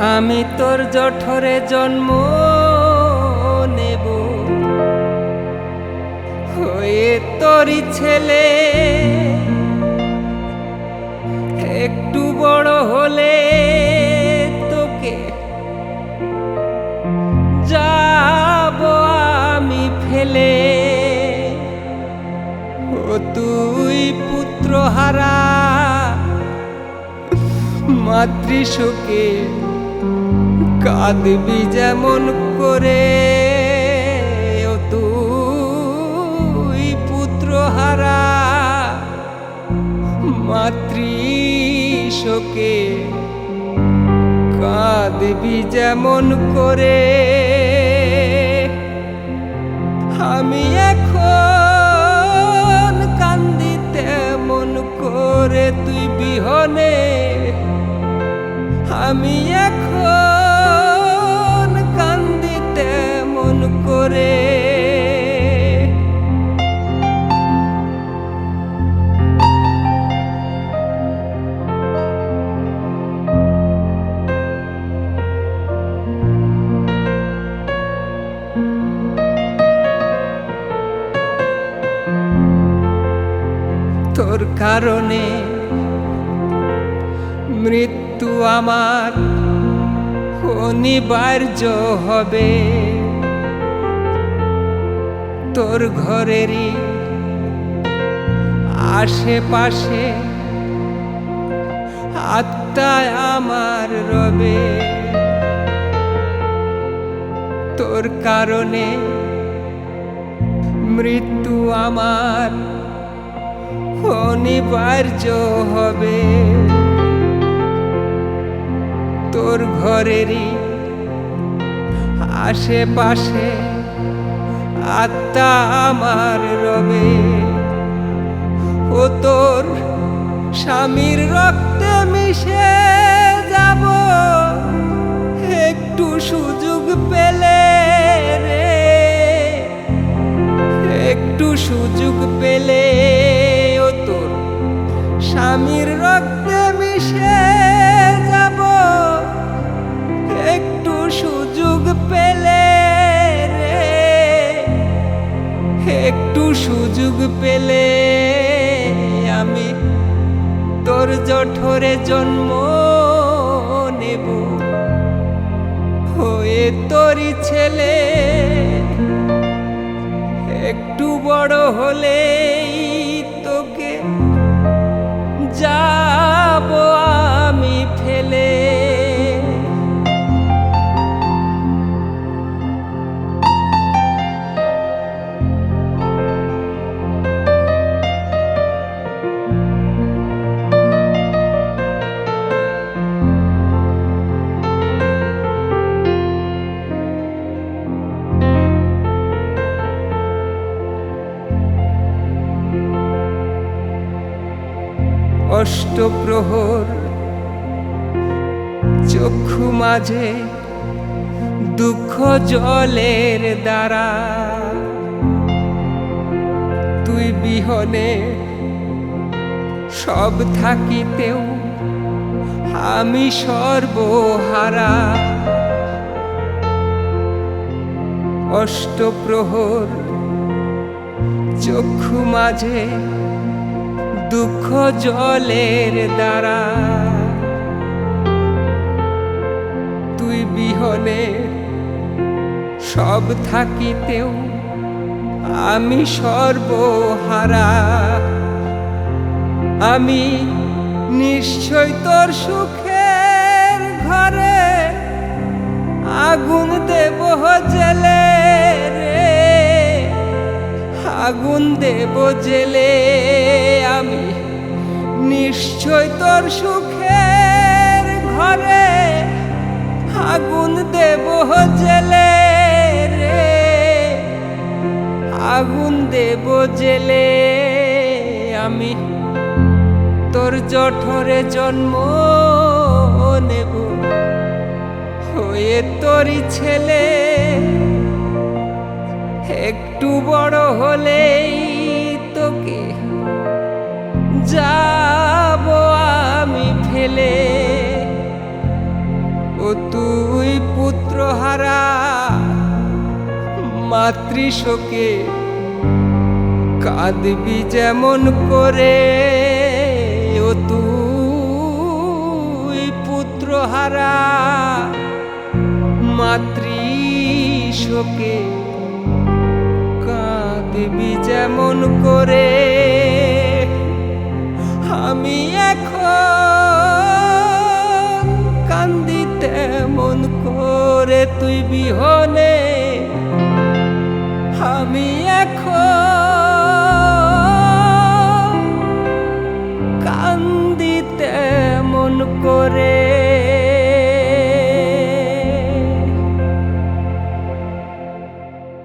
আমি তোর জঠরে জন্ম নেব। হয়ে তোরই ছেলে। একটু বড় হলে তোকে যাব আমি ফেলে। ও তুই পুত্র হারা মাতৃশোকে কাঁদবি যেমন করে। তুই পুত্র হারা মাতৃশোকে। কাঁদবি যেমন করে। আমি এখন কান্দি তেমন করে। তুই বিহনে, আমি তোর কারণে মৃত্যু আমার অনিবার্য হবে। তোর ঘরেরই আশেপাশে আত্মায় আমার রবে। তোর কারণে মৃত্যু আমার অনিবার্য হবে। তোর ঘরেরই আশেপাশে আত্মা আমার রবে। ও তোর স্বামীর রক্তে মিশে যাব। একটু সুযোগ পেলে রে। একটু সুযোগ পেলে স্বামীর রক্তে মিশে যাব। একটু সুযোগ পেলে রে। একটু সুযোগ পেলে আমি তোর জঠরে জন্ম নেব। হয়ে তোরই ছেলে, একটু বড় হলেই অষ্টপ্রহর চক্ষু মাঝে দুঃখ জলের দ্বারা। তুই বিহনে সব থাকিতেও আমি সর্বহারা। অষ্টপ্রহর, চক্ষু মাঝে দুঃখ জলের দ্বারা। তুই বিহনে সব থাকিতেও আমি সর্বহারা। আমি নিশ্চয় তোর সুখের ঘরে আগুন দেব জেলে রে। আগুন দেব জেলে নিশ্চয় তোর সুখের ঘরে আগুন দেব জেলে রে। আগুন দেব জেলে আমি তোর জঠরে জন্ম নেব। হয়ে তোরই ছেলে, একটু বড় হলেই আমি ও তুই পুত্র হারা মাতৃশোকে কাঁদবি যেমন করে। ও তুই পুত্র হারা মাতৃশোকে কাঁদবি যেমন করে। আমি এখন তুই বিহনে আমি